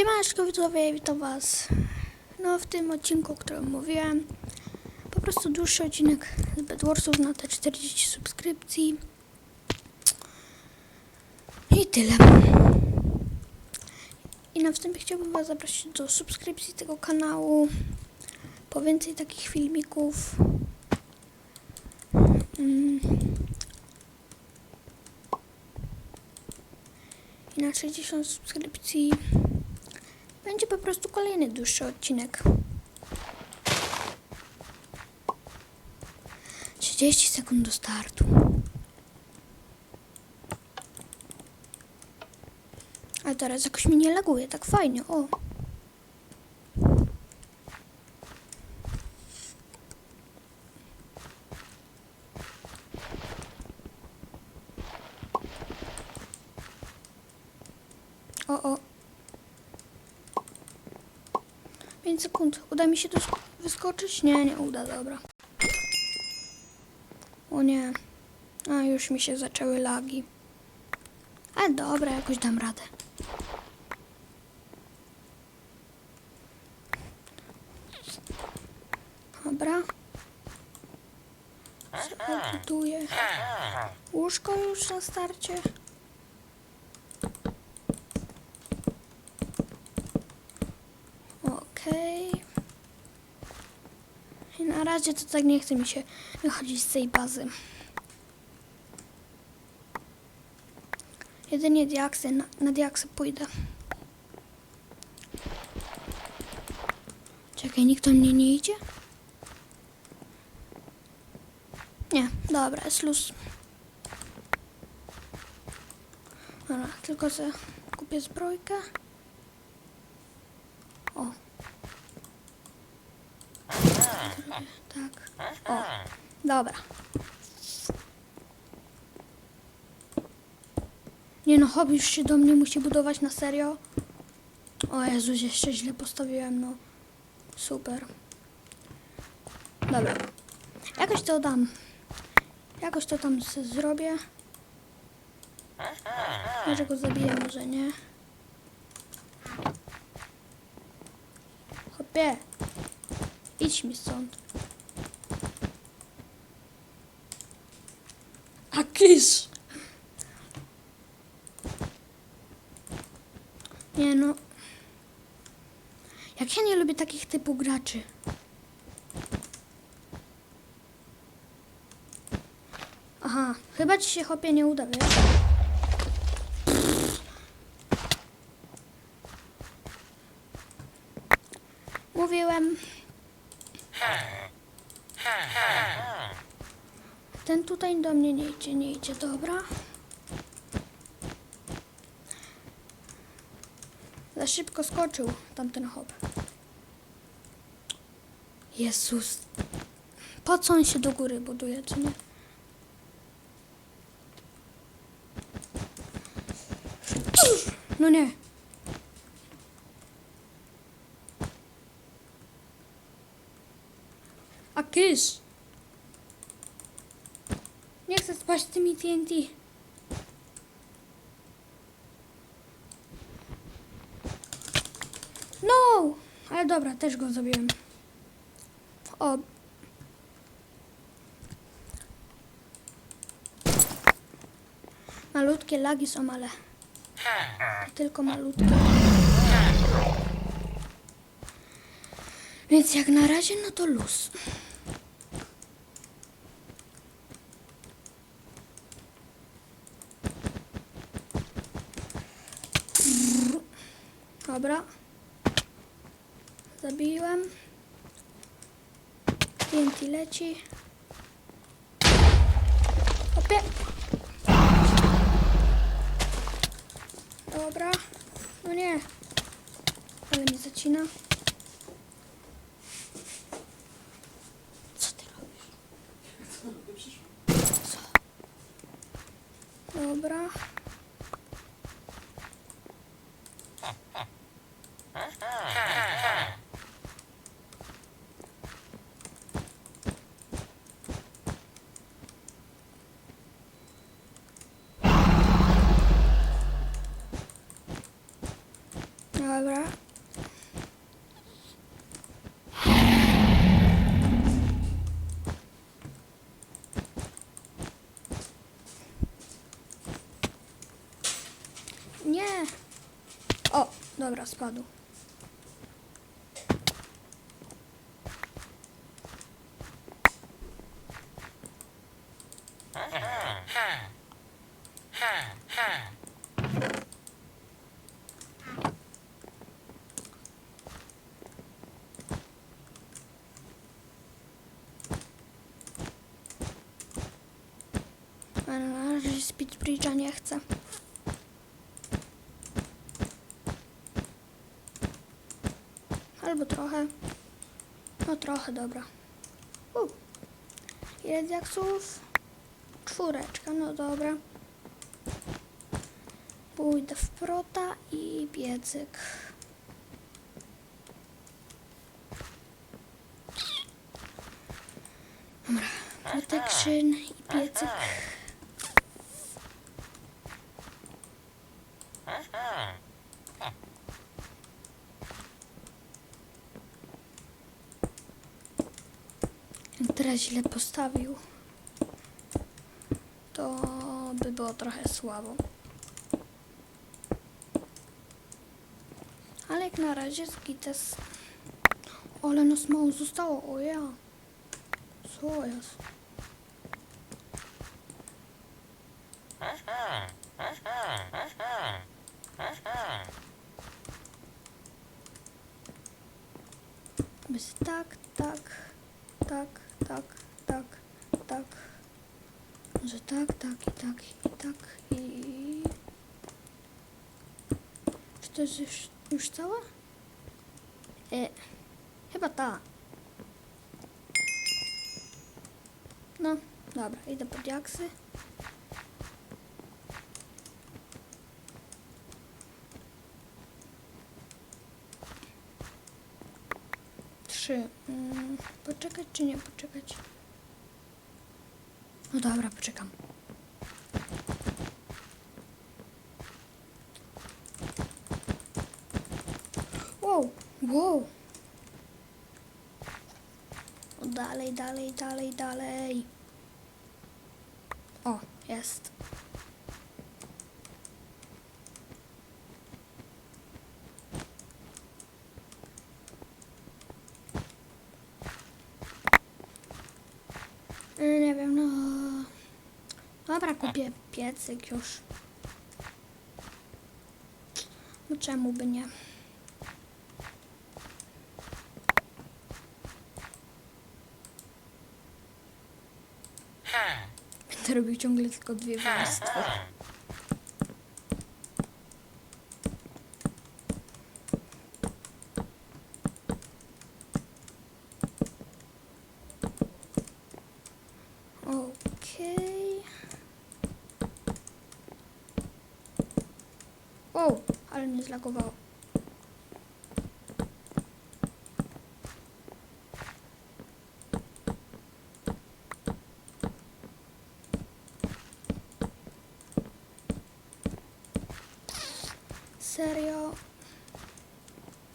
Siemaneczko widzowie, witam was. No w tym odcinku, o którym mówiłem, po prostu dłuższy odcinek z Bedwarsów na te 40 subskrypcji. I tyle. I na wstępie chciałbym was zaprosić do subskrypcji tego kanału. Po więcej takich filmików. Mm. I na 60 subskrypcji po prostu kolejny dłuższy odcinek. 30 sekund do startu. Ale teraz jakoś mi nie laguje, tak fajnie, o. O, o. 5 sekund. Uda mi się tu sk- wyskoczyć? Nie, nie uda, dobra. O nie. A, już mi się zaczęły lagi. Ale dobra, jakoś dam radę. Dobra. Zedytuję. Łóżko już na starcie. Okej. I na razie to tak nie chce mi się wychodzić z tej bazy. Jedynie diaksy, na, na diaksy pójdę. Czekaj, nikt do mnie nie idzie? Nie, dobra, jest luz. Dobra, tylko sobie kupię zbrojkę. O. Tak. O. Dobra. Nie no, hobby już się do mnie musi budować na serio. O Jezus, jeszcze źle postawiłem, no. Super. Dobra. Jakoś to dam. Jakoś to tam zrobię. Może go zabiję, może nie. Chopie. Idź mi stąd. A kisz. Nie no. Jak ja nie lubię takich typu graczy. Aha, chyba ci się chopie nie uda, wiesz? Mówiłem. Ten tutaj do mnie nie nie idzie, dobra. Za szybko skoczył tamten hop. Jezus. Po co on się do góry buduje, czy nie? No nie. A kysz. Nie chcę spać z tymi TNT. No! Ale dobra, też go zabiłem. O. Malutkie lagi są, ale tylko malutkie. Więc jak na razie, no to luz. Dobra. Zabiłem. TNT leci. Opie. Dobra. No nie. Ale mnie zacina. Dobra. Nie. O, dobra, spadł. Ale na razie Speed Bridge'a nie chcę. Albo trochę. No trochę, dobra. U. Ile diaksów? Czwóreczka, no dobra. Pójdę w prota i piecyk. Dobra, protection i piecyk. Teraz źle postawił. To by było trochę słabo. Ale jak na razie z Gites... Ale nas mało zostało, o ja. Co jest? Tak, tak, tak, tak, tak, tak. Może tak, tak i tak i tak i... Czy to jest już, cała? E, chyba ta. No, dobra, idę po diaksy. Trzy. Mm, poczekać czy nie poczekać? No dobra, poczekam. Wow, wow. Dalej, dalej, dalej, dalej. O, jest. E, Nie wiem, no. Dobra, kupię piecyk już. No czemu by nie? Będę robił ciągle tylko dwie warstwy. Okej. O, ale mnie zlagowało. Serio?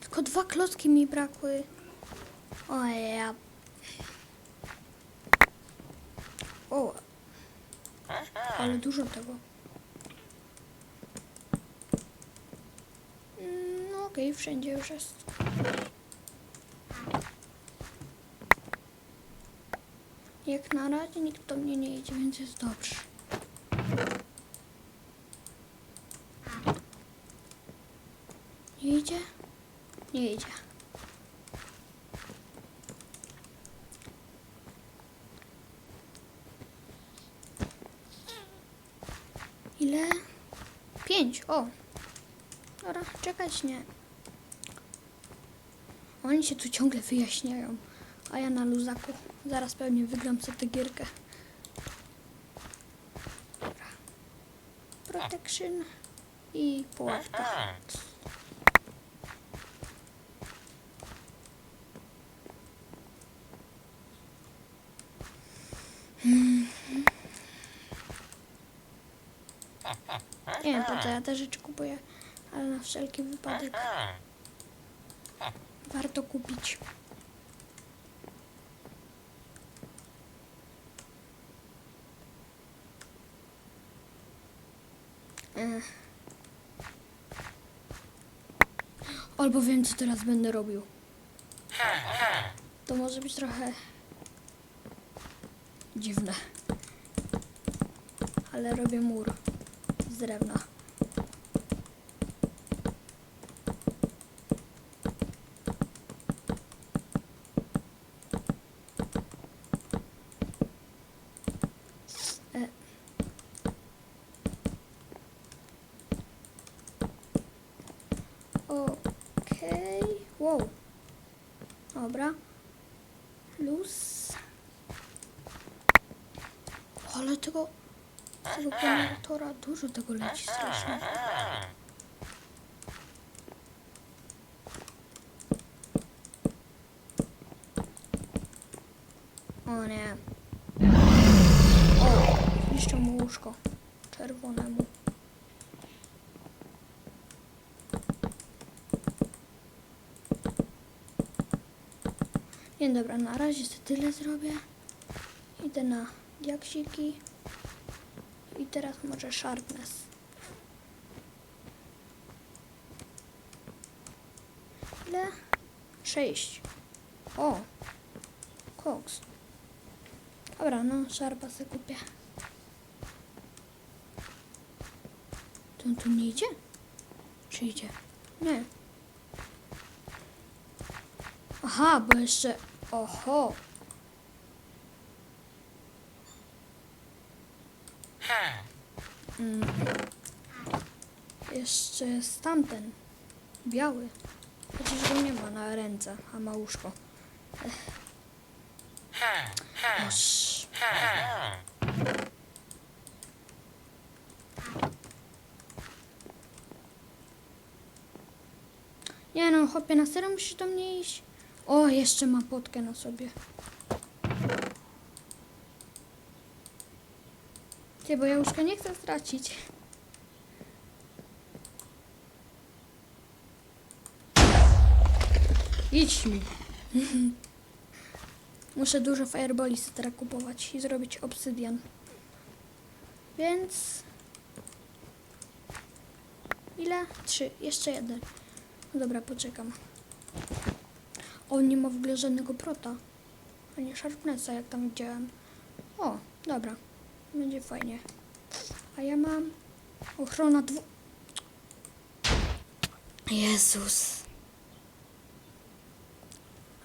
Tylko dwa klocki mi brakły. O ja. O. Ale dużo tego. Okej, wszędzie już jest. Jak na razie nikt do mnie nie idzie, więc jest dobrze. Nie idzie? Nie idzie. Ile? Pięć, o. Dobra, czekać nie. Oni się tu ciągle wyjaśniają, a ja na luzaku. Zaraz pewnie wygram sobie tę gierkę. Dobra. Protection i pułapka. Nie wiem po co ja te rzeczy kupuję, ale na wszelki wypadek. Warto kupić. Albo wiem, co teraz będę robił. To może być trochę dziwne. Ale robię mur z drewna. E. Okej. Wow. Dobra. Luz. Ale tego, tego generatora dużo tego leci strasznie. O nie. O, zniszczę mu łóżko czerwonemu. Nie, dobra, na razie sobie tyle zrobię. Idę na diaksiki. I teraz może sharpness. Ile? Sześć. O! Koks. Dobra, no szarpa sobie kupię. To on tu nie idzie? Czy idzie? Nie. Aha, bo jeszcze... Oho! Mm. Jeszcze jest tamten. Biały. Chociaż go nie ma na ręce, a ma łóżko. Oż. Nie no, chłopie, na serio musisz do mnie iść? O, jeszcze ma potkę na sobie. Ty, bo ja łóżka nie chcę stracić. Idź mi. Muszę dużo fireboli teraz kupować i zrobić obsydian. Więc... Ile? Trzy. Jeszcze jeden. Dobra, poczekam. On nie ma w ogóle żadnego prota. Ani sharpnessa, jak tam widziałem. O, dobra. Będzie fajnie. A ja mam ochrona dwu... Jezus.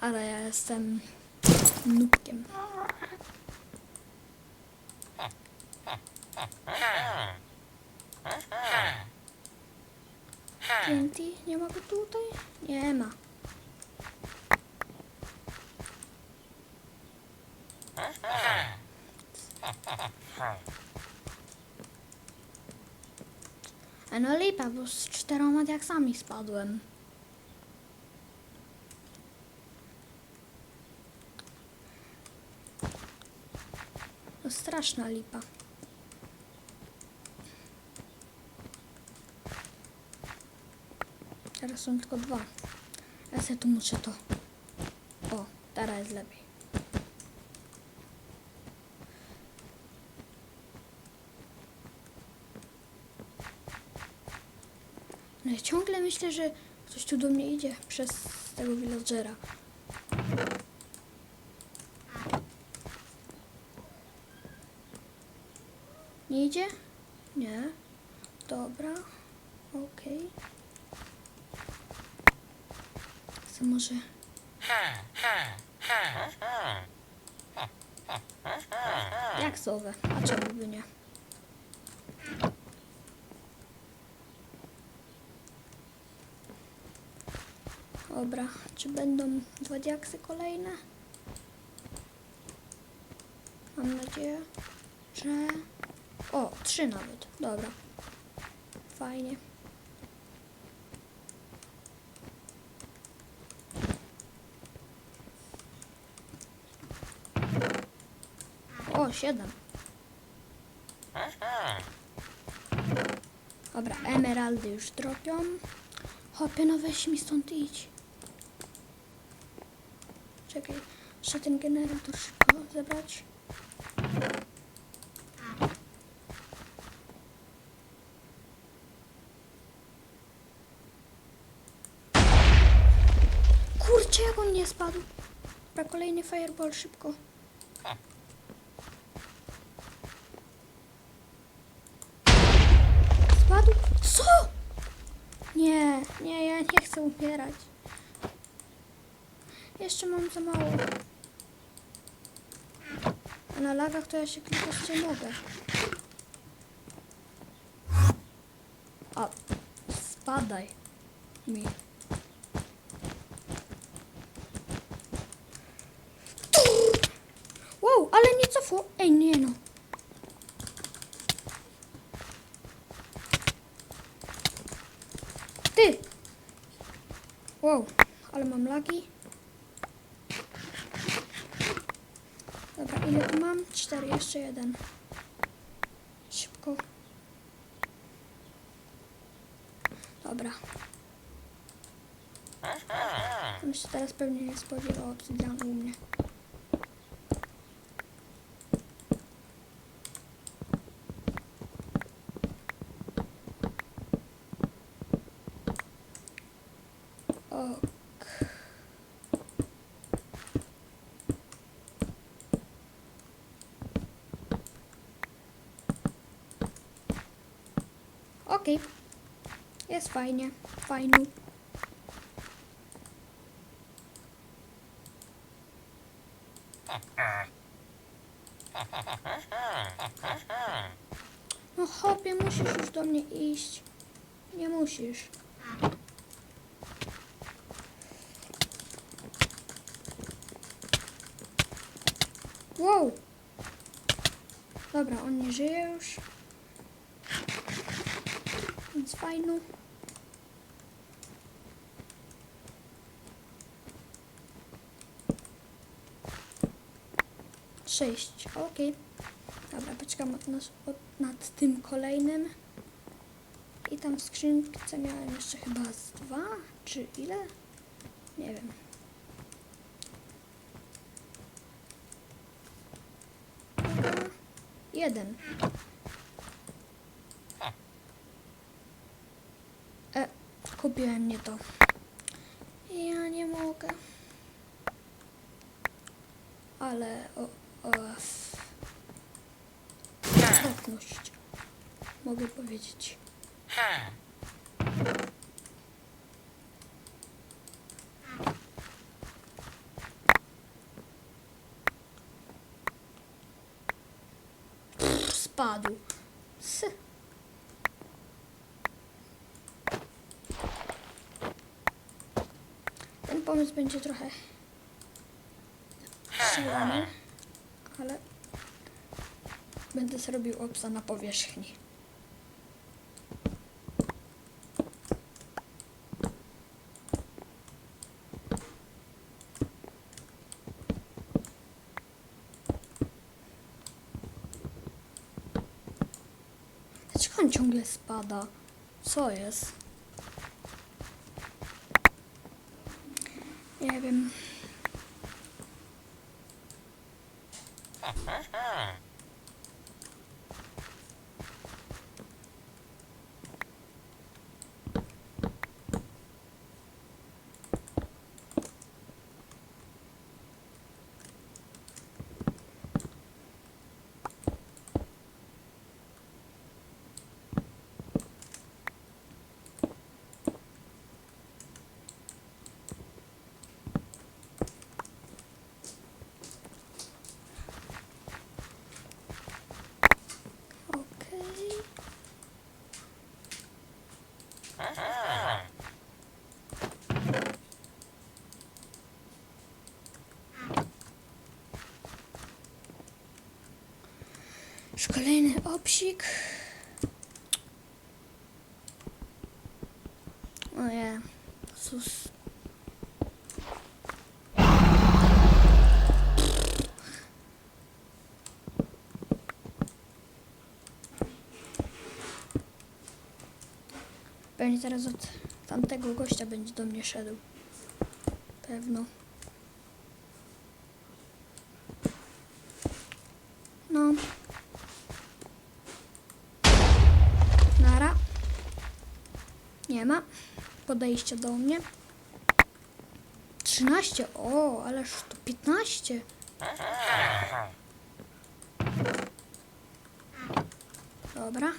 Ale ja jestem nubkiem. TNT? Nie ma go tutaj? Nie ma. A no lipa, bo z czteroma diaksami spadłem. No straszna lipa. Teraz są tylko dwa. Ja sobie tu muszę to. O, teraz jest lepiej. Ciągle myślę, że ktoś tu do mnie idzie przez tego villagera. Nie idzie? Nie. Dobra. Okej. Co może... Jak słowe? A czemu by nie? Dobra, czy będą dwa diaksy kolejne? Mam nadzieję, że... O, trzy nawet. Dobra. Fajnie. O, siedem. Dobra, emeraldy już dropią. Hopie, no weź mi stąd idź. Muszę ten generator szybko zebrać. Kurczę, jak on nie spadł. Dobra, kolejny fireball szybko. Spadł? Co? Nie, nie, ja nie chcę umierać. Jeszcze mam za mało. Na lagach to ja się klikać nie mogę. A, spadaj mi. Wow, ale nie cofło. Ej, nie no. Ty! Wow, ale mam lagi. Dobra, ile tu mam? Cztery, jeszcze jeden. Szybko. Dobra. On się teraz pewnie nie spodziewał obsydianu u mnie. Ok. Okej. Jest fajnie. Fajnu. No chłopie, musisz już do mnie iść. Nie musisz. Wow! Dobra, on nie żyje już. Fajno. Sześć, okej. Dobra, poczekam od nas, od, nad tym kolejnym. I tam w skrzynce miałem jeszcze chyba z dwa, czy ile? Nie wiem. Jeden. E, kupiłem nie to. Ja nie mogę. Ale o, o okropność. Mogę powiedzieć. Pff, Spadł. S. pomysł będzie trochę szalony, ale będę zrobił opsa na powierzchni. Dlaczego on ciągle spada? Co jest? Nie wiem. Już kolejny obsik. O nie. Sus. Pewnie zaraz od tamtego gościa będzie do mnie szedł. Pewno. No. Nara. Nie ma. Podejście do mnie. 13. O, ależ to 15. Dobra.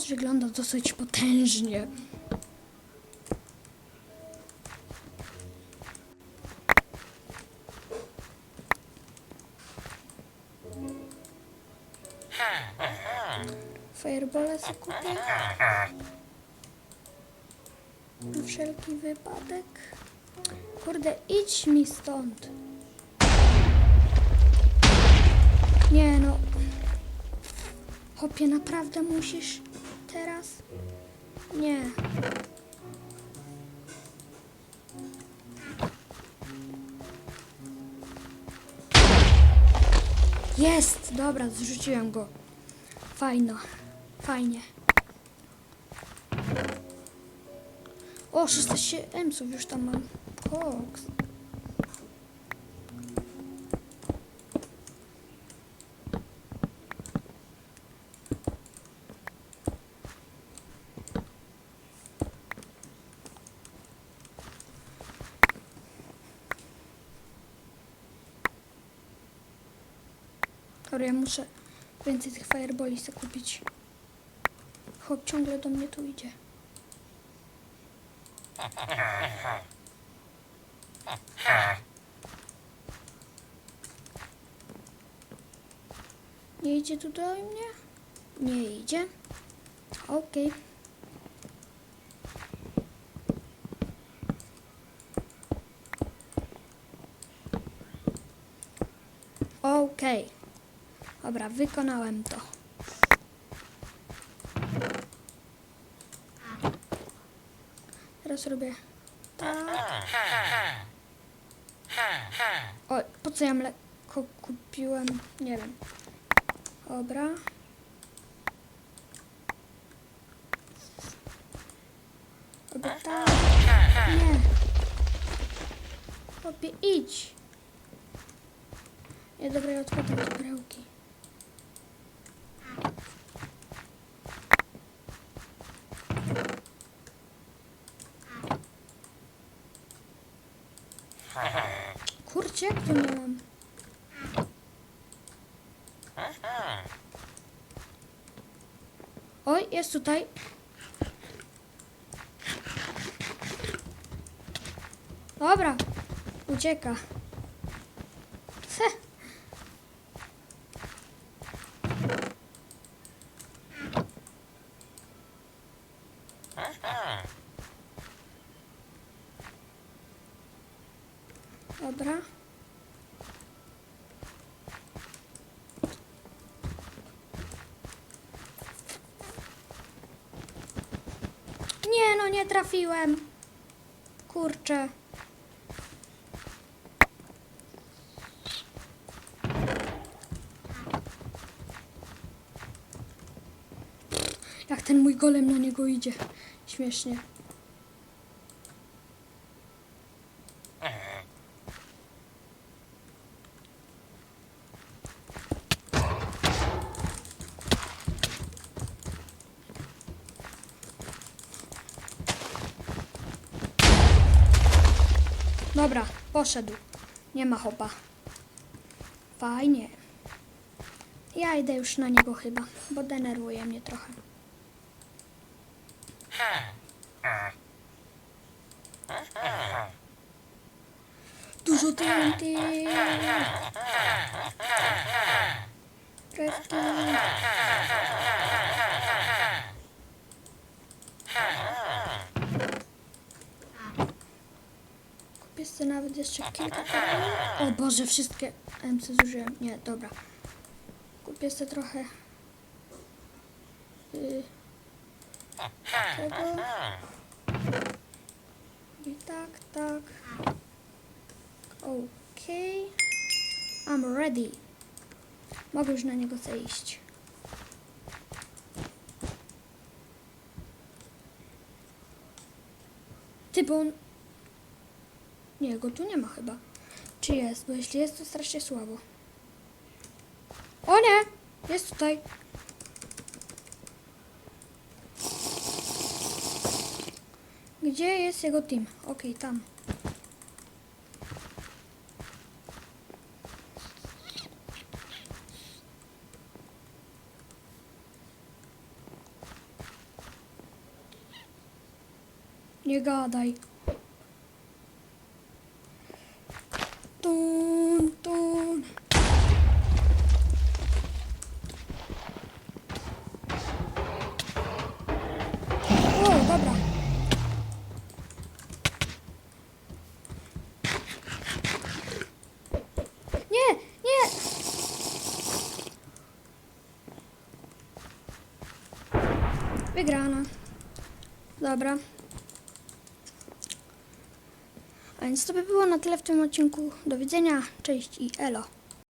Już wygląda dosyć potężnie. Fireballa sobie kupię. Na wszelki wypadek. Kurde, idź mi stąd. Nie no. Hopie, naprawdę musisz teraz? Nie. Jest! Dobra, zrzuciłem go. Fajno. Fajnie. O, 16 emsów już tam mam. Koks. Dobra, ja muszę więcej tych fireboli sobie kupić. Chłop ciągle do mnie tu idzie. Nie idzie tu do mnie? Nie idzie. Okej. Okej. Dobra, wykonałem to. Teraz robię tak. O, po co ja mleko kupiłem? Nie wiem. Dobra. Robię tak. Nie. Chłopie, idź. Nie, dobra, ja odkładam te perełki. Kurczę, jak to miałam? Oj, jest tutaj. Dobra, ucieka. Se. Dobra. Nie no, nie trafiłem. Kurczę. Jak ten mój golem na niego idzie. Śmiesznie. Dobra, poszedł. Nie ma chopa. Fajnie. Ja idę już na niego chyba, bo denerwuje mnie trochę. Dużo TNT. Nawet jeszcze kilka kawałków. O Boże, wszystkie MC zużyłem. Nie, dobra. Kupię sobie trochę y, Tego. I tak, tak. Okej. I'm ready. Mogę już na niego zejść. Ty, bo on... Nie, go tu nie ma chyba. Czy jest? Bo jeśli jest, to strasznie słabo. O nie! Jest tutaj. Gdzie jest jego team? Okej, tam. Nie gadaj. Tun, tun. O, dobra. Nie, nie. Wygrana. Dobra. A więc to by było na tyle w tym odcinku. Do widzenia, cześć i elo.